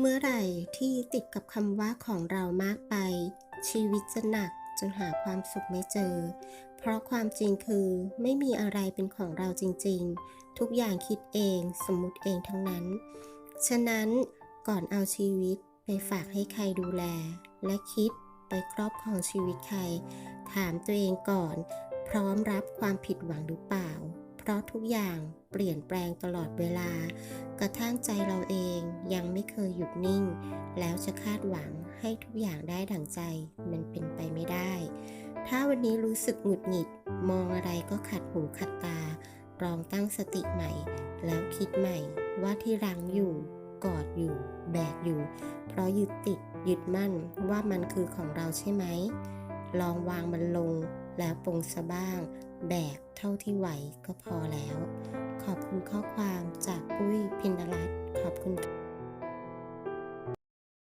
เมื่อไหร่ที่ติดกับคำว่าของเรามากไป ชีวิตจะหนักจนหาความสุขไม่เจอ เพราะความจริงคือไม่มีอะไรเป็นของเราจริงๆ ทุกอย่างคิดเองสมมติเองทั้งนั้น ฉะนั้นก่อนเอาชีวิตไปฝากให้ใครดูแล และคิดไปครอบครองชีวิตใคร ถามตัวเองก่อน พร้อมรับความผิดหวังหรือเปล่า เพราะทุกอย่างเปลี่ยนแปลงตลอดเวลา กระทั่งใจเราเองยังไม่เคยหยุดนิ่ง แล้วจะคาดหวังให้ทุกอย่างได้ดั่งใจมันเป็นไปไม่ได้ ถ้าวันนี้รู้สึกหงุดหงิด มองอะไรก็ขัดหูขัดตา ลองตั้งสติใหม่ แล้วคิดใหม่ว่าที่รังอยู่ กอดอยู่ แบกอยู่ เพราะยึดติดยึดมั่นว่ามันคือของเราใช่ไหม ลองวางมันลงแล้วปรงซะบ้าง แบกเท่าที่ไหวก็พอแล้ว ขอบคุณข้อความจากปุ้ยพินรัตขอบคุณค่ะ